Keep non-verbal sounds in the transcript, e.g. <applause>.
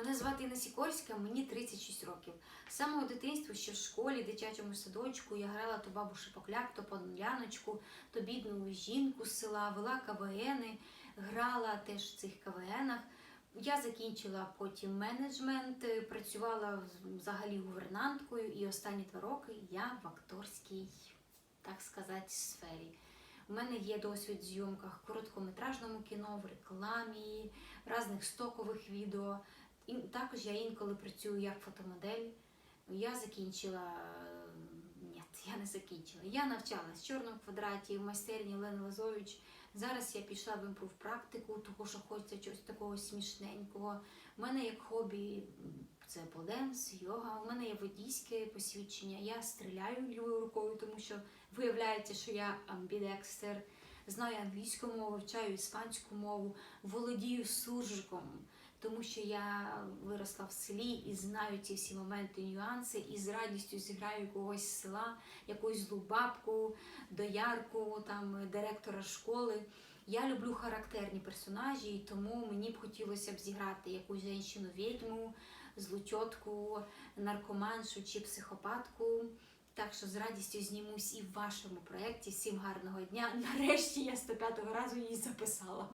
Мене звати Інна Сікорська, мені 36 років. З самого дитинства, ще в школі, дитячому садочку, я грала то бабу Шипокляк, то пануляночку, то бідну жінку з села, вела КВНи, грала теж в цих КВНах. Я закінчила потім менеджмент, працювала взагалі гувернанткою, і останні два роки я в акторській, так сказати, сфері. У мене є досвід в зйомках в короткометражному кіно, в рекламі, в різних стокових відео. І також я інколи працюю як фотомодель. Я закінчила. е, Ні, <laughs> я не закінчила. Я навчалась в чорному квадраті в майстерні Олени Лазович. Зараз я пішла в імпрув практику, тому що хочеться чогось такого смішненького. У мене як хобі це полденс, йога. У мене є водійське посвідчення. Я стріляю лівою рукою, тому що виявляється, що я амбідекстер. Знаю англійську мову, вивчаю іспанську мову, володію суржиком, тому що я виросла в селі і знаю ці всі моменти, нюанси, і з радістю зіграю когось з села, якусь злу бабку, доярку, там директора школи. Я люблю характерні персонажі, і тому мені б хотілося б зіграти якусь жінку відьму, злу тітку, наркоманшу чи психопатку. Так що з радістю знімусь і в вашому проєкті. Всім гарного дня. Нарешті я 105-го разу її записала.